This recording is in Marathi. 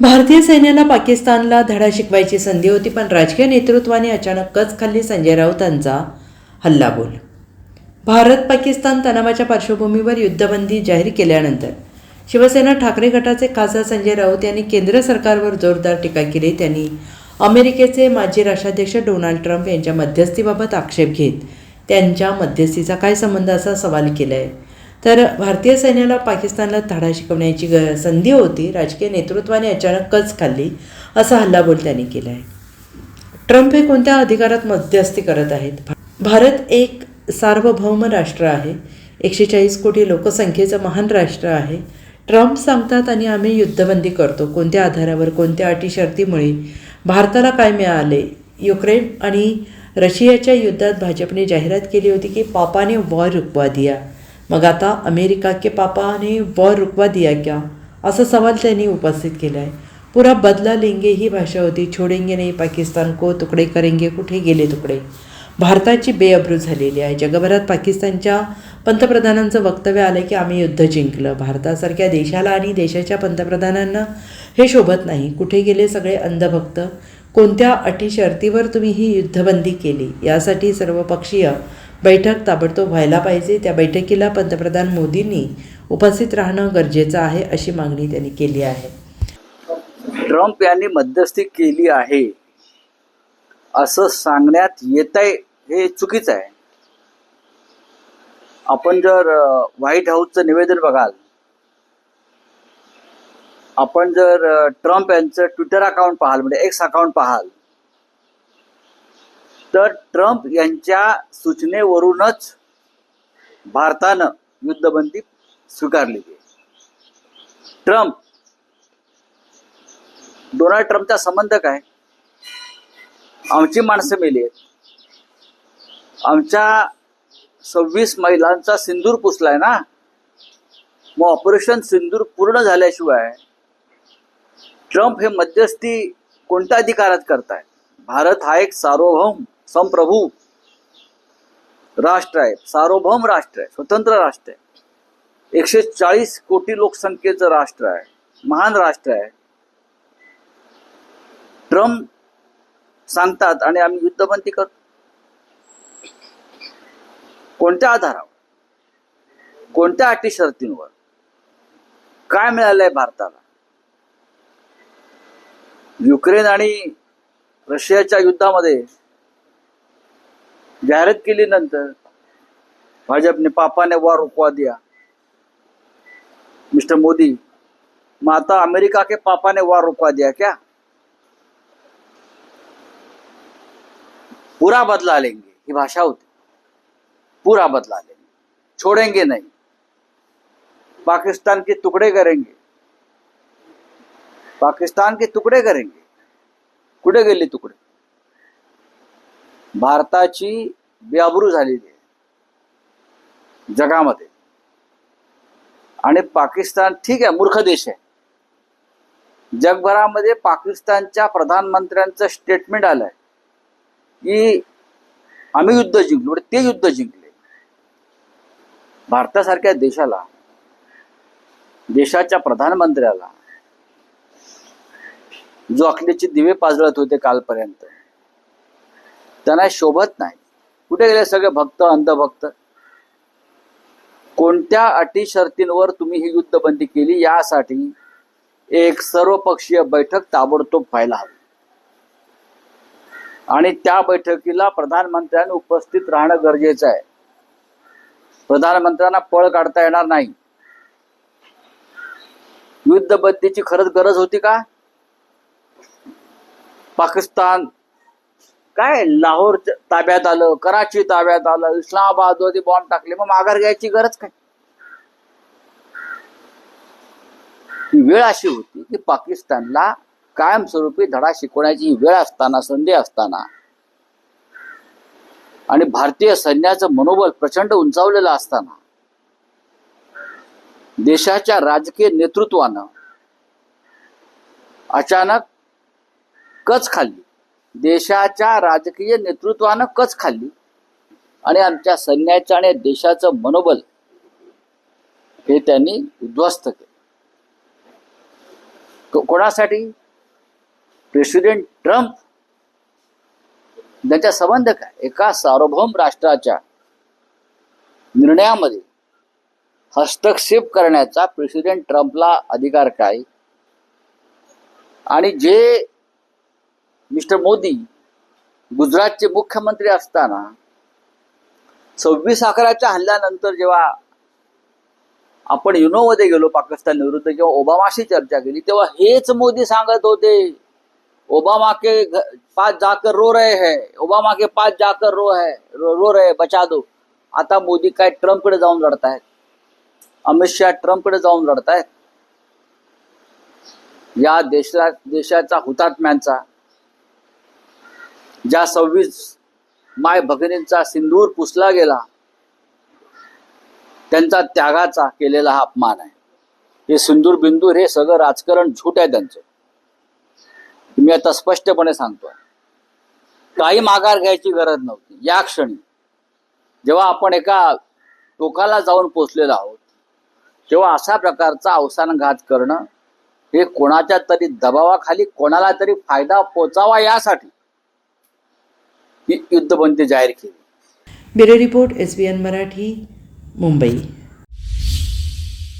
भारतीय सैन्याला पाकिस्तानला धडा शिकवायची संधी होती पण राजकीय नेतृत्वाने अचानकच खाल्ली संजय राऊतांचा हल्लाबोल. भारत पाकिस्तान तणावाच्या पार्श्वभूमीवर युद्धबंदी जाहीर केल्यानंतर शिवसेना ठाकरे गटाचे खासदार संजय राऊत यांनी केंद्र सरकारवर जोरदार टीका केली. त्यांनी अमेरिकेचे माजी राष्ट्राध्यक्ष डोनाल्ड ट्रम्प यांच्या मध्यस्थीबाबत आक्षेप घेत त्यांच्या मध्यस्थीचा काय संबंध असा सवाल केला आहे तर भारतीय सैन्याला पाकिस्तानला धडा शिकवण्याची ग संधी होती. राजकीय नेतृत्वाने अचानकच खाल्ली. असा हल्लाबोल त्यांनी केला आहे. ट्रम्प हे कोणत्या अधिकारात मध्यस्थी करत आहेत? भारत एक सार्वभौम राष्ट्र आहे. एकशे चाळीस कोटी लोकसंख्येचं महान राष्ट्र आहे. ट्रम्प सांगतात आणि आम्ही युद्धबंदी करतो. कोणत्या आधारावर कोणत्या अटी शर्तीमुळे भारताला काय मिळाले? युक्रेन आणि रशियाच्या युद्धात भाजपने जाहिरात केली होती की पापाने वॉर रुकवा दिया. मग आता अमेरिका के पापाने वॉर रुकवा दिया क्या? असा सवाल त्यांनी उपस्थित केला आहे पुरा बदला लेंगे ही भाषा होती. छोडेंगे नाही पाकिस्तान को तुकडे करेंगे कुठे गेले तुकडे? भारताची बेअब्रू झालेली आहे. जगभरात पाकिस्तानच्या पंतप्रधानांचं वक्तव्य आलं की आम्ही युद्ध जिंकलं. भारतासारख्या देशाला आणि देशाच्या पंतप्रधानांना हे शोभत नाही. कुठे गेले सगळे अंधभक्त? कोणत्या अटी शर्तीवर तुम्ही ही युद्धबंदी केली? यासाठी सर्वपक्षीय बैठक ताबडतोब व्हायला पाहिजे. त्या बैठकीला पंतप्रधान मोदींनी उपस्थित राहणं गरजेचं आहे अशी मागणी त्यांनी केली आहे. ट्रम्प यांनी मध्यस्थी केली आहे. असं सांगण्यात येत आहे हे चुकीचं आहे. आपण जर व्हाईट हाऊसचं निवेदन बघाल आपण जर ट्रम्प यांचं ट्विटर अकाउंट पाहाल म्हणजे एक्स अकाउंट पाहाल तर ट्रम्प यांच्या सूचनेवरूनच भारतानं युद्धबंदी स्वीकारलेली ट्रम्प डोनाल्ड ट्रम्पचा संबंध काय? आमची माणसं मेली आहेत. आमच्या सव्वीस महिलांचा सिंदूर पुसलाय ना? मग ऑपरेशन सिंदूर पूर्ण झाल्याशिवाय ट्रम्प हे मध्यस्थी कोणत्या अधिकारात करतायत? भारत हा एक सार्वभौम संप्रभू राष्ट्र आहे सार्वभौम राष्ट्र आहे स्वतंत्र राष्ट्र आहे. एकशे चाळीस कोटी लोकसंख्येचं राष्ट्र आहे महान राष्ट्र आहे. ट्रम्प सांगतात आणि आम्ही युद्धबंदी करतो. कोणत्या आधारावर? कोणत्या अटी शर्तींवर? काय मिळालंय भारताला? युक्रेन आणि रशियाच्या युद्धामध्ये जाहिरात केली नंतर भाजपने पापाने वार रुकवा दिया. मिस्टर मोदी माता अमेरिका के पापा ने वार रुकवा दिया क्या? पूरा बदला लेंगे, ही भाषा होती. पूरा बदला लेंगे. छोड़ेंगे नहीं. पाकिस्तान के टुकड़े करेंगे. पाकिस्तान के टुकड़े करेंगे. कुठे गेले तुकडे भारताची बेआबरू झालेली आहे जगामध्ये. आणि पाकिस्तान ठीक आहे मूर्ख देश आहे. जगभरामध्ये पाकिस्तानच्या प्रधानमंत्र्यांचं स्टेटमेंट आलंय की आम्ही युद्ध जिंकलो म्हणजे ते युद्ध जिंकले. भारतासारख्या देशाला देशाच्या प्रधानमंत्र्याला जो अखिलेचे दिवे पाजळत होते कालपर्यंत त्यांना शोभत नाही. कुठे गेले सगळे भक्त अंधभक्त? कोणत्या अटी शर्तींवर तुम्ही ही युद्धबंदी केली? यासाठी एक सर्वपक्षीय बैठक ताबडतोब व्हायला हवी. आणि त्या बैठकीला प्रधानमंत्र्यांनी उपस्थित राहणं गरजेचं आहे. प्रधानमंत्र्यांना पळ काढता येणार नाही. युद्धबंदीची खरंच गरज होती का? पाकिस्तान काय लाहोर ताब्यात आलं कराची ताब्यात आलं इस्लामाबादमध्ये बॉम्ब टाकले मग माघार घ्यायची गरज काय? ही वेळ अशी होती की पाकिस्तानला कायमस्वरूपी धडा शिकवण्याची वेळ असताना संधी असताना आणि भारतीय सैन्याचं मनोबल प्रचंड उंचावलेलं असताना देशाच्या राजकीय नेतृत्वानं अचानक कच खाल्ली. देशाच्या राजकीय नेतृत्वानं कच खाल्ली. आणि आमच्या सैन्याचं आणि देशाचं मनोबल हे त्यांनी उद्ध्वस्त केलं. कोणासाठी? President Trump. त्यांचा संबंध काय? एका सार्वभौम राष्ट्राच्या निर्णयामध्ये हस्तक्षेप करण्याचा प्रेसिडेंट ट्रम्पला अधिकार काय? आणि जे मिस्टर मोदी गुजरातचे मुख्यमंत्री असताना सव्वीस अकराच्या हल्ल्यानंतर जेव्हा आपण युनोमध्ये गेलो पाकिस्तान विरुद्ध किंवा ओबामाशी चर्चा केली तेव्हा हेच मोदी सांगत होते ओबामा के पास जाकर रो रहे हैं ओबामा के पास जाकर रो है रो, रो रहे बचा दो. आता मोदी काय ट्रम्पकडे जाऊन लढतायत अमित शहा ट्रम्पकडे जाऊन लढतायत या देशा देशाचा हुतात्म्यांचा ज्या सव्वीस माय भगिनींचा सिंदूर पुसला गेला त्यांचा त्यागाचा केलेला हा अपमान आहे. हे सिंदूर बिंदूर हे सगळं राजकारण झूट आहे त्यांचं. मी आता स्पष्टपणे सांगतोय काही माघार घ्यायची गरज नव्हती. या क्षणी जेव्हा आपण एका टोकाला जाऊन पोचलेलो आहोत तेव्हा अशा प्रकारचा अवसानघात करणं हे कोणाच्या तरी दबावाखाली कोणाला तरी फायदा पोचावा यासाठी ही युद्धबंदी जाहीर केली. Bureau report S B N Marathi Mumbai.